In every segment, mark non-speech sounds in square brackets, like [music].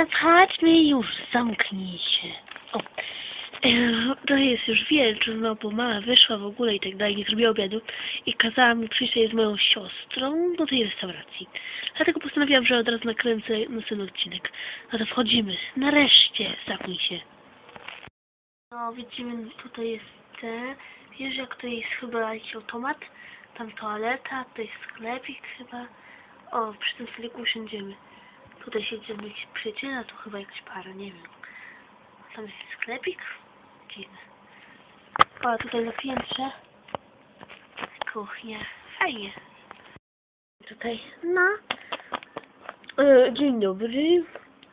No chodźmy już, zamknij się. O, to jest już wieczór, no bo mama wyszła w ogóle i tak dalej, nie zrobiła obiadu i kazała mi przyjść z moją siostrą do tej restauracji. Dlatego postanowiłam, że od razu nakręcę następny odcinek. No to wchodzimy. Nareszcie, zamknij się. No, widzimy, tutaj jest te. Wiesz, jak to jest chyba jakiś automat? Tam toaleta, to jest sklepik chyba. O, przy tym stoliku usiądziemy. Tutaj siedzimy jakiś przyjaciel, a tu chyba jakaś para, nie wiem. Tam jest sklepik? Dziwne. A tutaj na piętrze. Kuchnia. Fajnie. Tutaj, no. E, dzień dobry.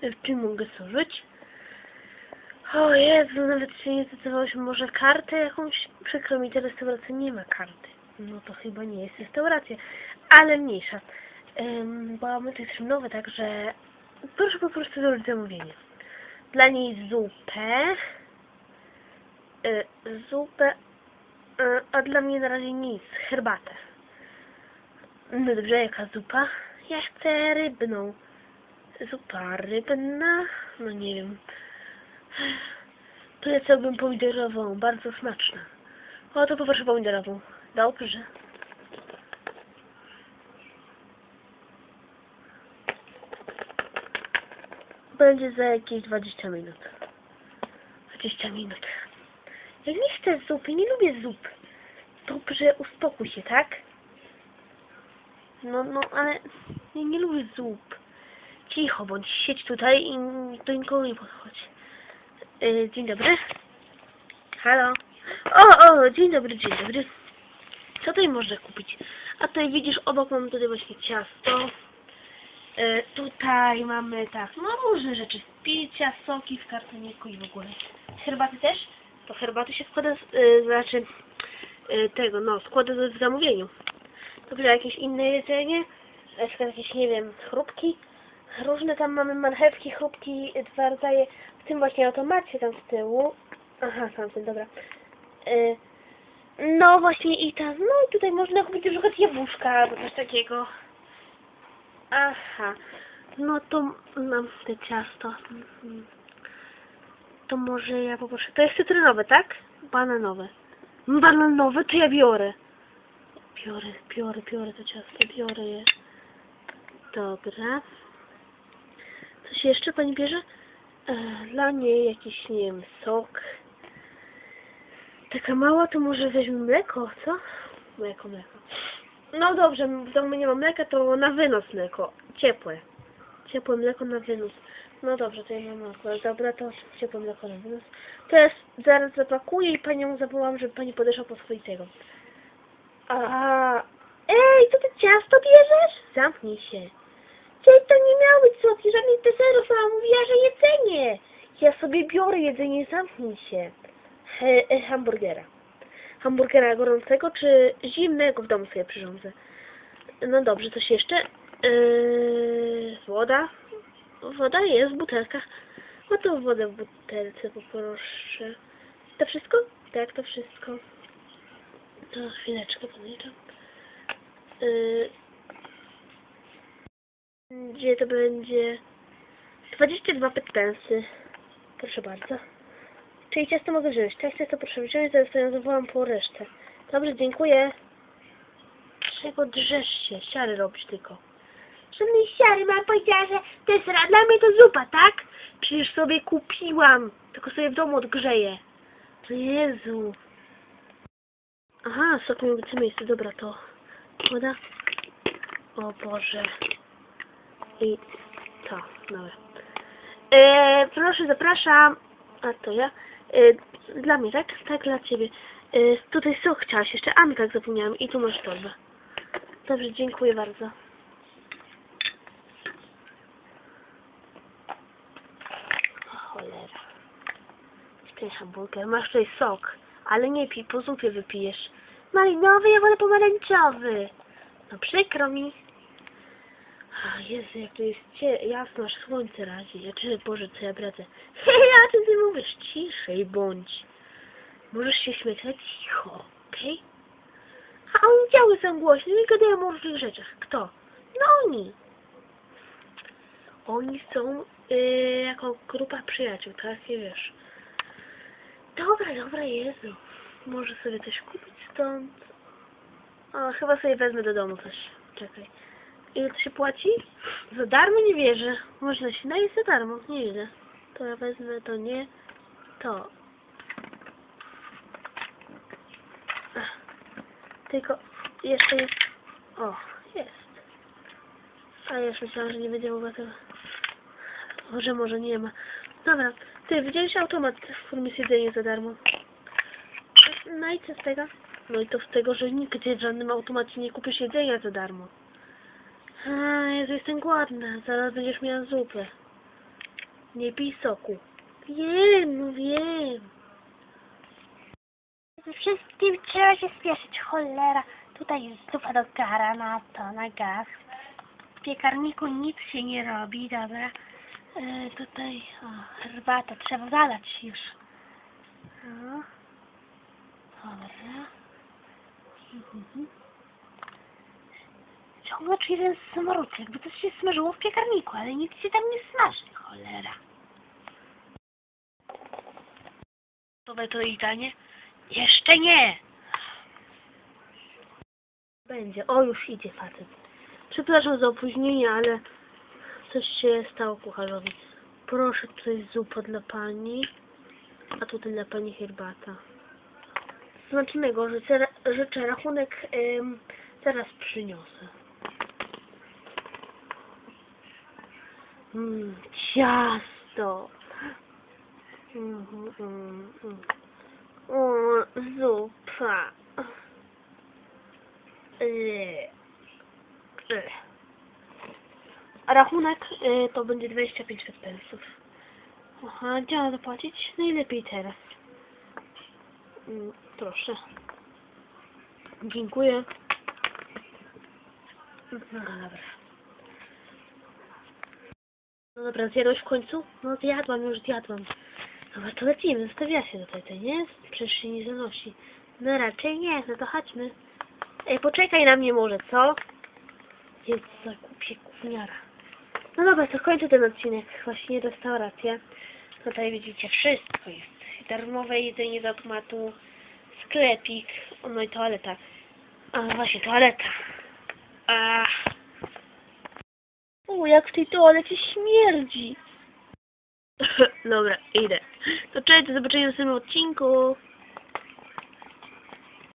W czym mogę służyć? O Jezu, nawet się nie zdecydowaliśmy. Może kartę jakąś? Przykro mi, ta restauracja nie ma karty. No to chyba nie jest restauracja. Ale mniejsza. Bo my tu jesteśmy nowe, także proszę po prostu zrobić zamówienie. Dla niej zupę. Y, zupę. Y, a dla mnie na razie nic. Herbatę. No dobrze, jaka zupa? Ja chcę rybną. Zupa rybna? No nie wiem. Polecałbym pomidorową, bardzo smaczna. O, to poproszę pomidorową. Dobrze. Będzie za jakieś 20 minut. 20 minut. Ja nie chcę zupy, nie lubię zup. Dobrze, uspokój się, tak? No, no, ale ja nie lubię zup. Cicho bądź, siedź tutaj i do nikogo nie podchodź. Yy, dzień dobry. Halo. O, o, dzień dobry, dzień dobry. Co tutaj można kupić? A tutaj widzisz, obok mam tutaj właśnie ciasto. E, tutaj mamy tak, no różne rzeczy. Picia, soki w kartoniku i w ogóle. Herbaty też? To herbaty się składa, z, e, znaczy e, tego, no, składa w zamówieniu. Dobrze, jakieś inne jedzenie? Na przykład jakieś, nie wiem, chrupki? Różne tam mamy marchewki, chrupki, dwa rodzaje. W tym właśnie automacie tam z tyłu. Aha, tamten, dobra. E, no właśnie i tam, no i tutaj można kupić na przykład jabłuszka albo coś takiego. Aha, no to mam te ciasto. Mhm. To może ja poproszę. To jest cytrynowe, tak? Bananowe. Bananowe to ja biorę. Biorę, biorę, biorę to ciasto, biorę je. Dobra. Coś jeszcze pani bierze? E, dla niej jakiś, nie wiem, sok. Taka mała, to może weźmy mleko, co? Mleko, mleko. No dobrze, w domu nie ma mleka, to na wynos mleko. Ciepłe. Ciepłe mleko na wynos. No dobrze, to ja mam mleko. Dobra, to ciepłe mleko na wynos. To ja zaraz zapakuję i panią zawołam, żeby pani podeszła po swoitego. A, ej, co ty ciasto bierzesz? Zamknij się. Dzień to nie miało być słodkie, żadnych deserów, a mówiła, że jedzenie. Ja sobie biorę jedzenie, zamknij się. He, e, hamburgera. Hamburgera gorącego czy zimnego w domu sobie przyrządzę. No dobrze, coś jeszcze? Yy, woda. Woda jest w butelkach. No to wodę w butelce poproszę. To wszystko? Tak, to wszystko. To chwileczkę podliczam. Yy, gdzie to będzie? 22 pytensy. Proszę bardzo. Czyli ciasto mogę wziąć. Tak, ciasto proszę wziąć, zaraz to ją zawołam po resztę. Dobrze, dziękuję. Czego drzesz się? Siary robisz tylko. Żadnej siary, mama powiedziała, że to jest ra- dla mnie to zupa, tak? Przecież sobie kupiłam. Tylko sobie w domu odgrzeję. To Jezu. Aha, sok mi obiecy miejsce. Dobra, to woda. O Boże. I to, dobra. E, proszę, zapraszam. A to ja. E, dla mnie, tak? Tak, dla ciebie. E, tutaj sok chciałaś jeszcze. A, tak, zapomniałam. I tu masz torbę. Dobrze, dziękuję bardzo. Cholera. Ten hamburger. Masz tutaj sok. Ale nie pij, po zupie wypijesz. Malinowy, ja wolę pomarańczowy. No przykro mi. A Jezu, jak to jest cie jasno, aż słońce razi. Ja czy Boże, co ja. Hehe, o czym ty mówisz? Ciszej bądź. Możesz się śmiać, cicho, okej? A oni działy są głośne i gadają o różnych rzeczach. Kto? No oni. Oni są yy, jako grupa przyjaciół, tak? I wiesz. Dobra, dobra, Jezu. Może sobie coś kupić stąd. O, chyba sobie wezmę do domu coś. Czekaj. Ile to się płaci? Za darmo nie wierzę. Można się najeść za darmo. Nie widzę. To ja wezmę, to nie. To. Ach. Tylko jeszcze jest... O, jest. A ja już myślałam, że nie będzie mogła tego... Może, może nie ma. Dobra, ty widziałeś automat, w którym jest jedzenie za darmo? No i co z tego? No i to z tego, że nigdzie w żadnym automacie nie kupisz jedzenia za darmo. A, Jezu, jestem głodna. Zaraz będziesz miała zupę. Nie pij soku. Wiem, no wiem. Ze wszystkim trzeba się spieszyć, cholera. Tutaj jest zupa do gara na to, na gaz. W piekarniku nic się nie robi, dobra. E, tutaj, o, herbata, trzeba zalać już. No. Dobra. Mhm. Ciągle czuję ten smród, jakby coś się smażyło w piekarniku, ale nic się tam nie smaży, cholera. Gotowe to jedzenie? Jeszcze nie! Będzie. O, już idzie facet. Przepraszam za opóźnienie, ale coś się stało kucharzowi. Proszę, tutaj zupa dla pani, a tutaj dla pani herbata. Smacznego życzę, życzę rachunek em, zaraz przyniosę. Mm, ciasto. Mhm, mm, mm. O, zupa. Eee. A rachunek e, to będzie 25 pensów. Aha, gdzie mam zapłacić? Najlepiej teraz. Mm, proszę. Dziękuję. No dobra. Dobra, zjadłeś w końcu? No zjadłam, już zjadłam. Dobra, to lecimy, zostawia się tutaj, to nie? Przecież się nie zanosi. No raczej nie, no to chodźmy. Ej, poczekaj na mnie może, co? Jest za głupie gówniara. No dobra, to kończę ten odcinek. Właśnie restauracja. Tutaj widzicie, wszystko jest. Darmowe jedzenie z automatu, sklepik, no i toaleta. A właśnie, toaleta. Ach. O, jak w tej toalecie śmierdzi. [laughs] Dobra, idę. To cześć, do zobaczenia w następnym odcinku.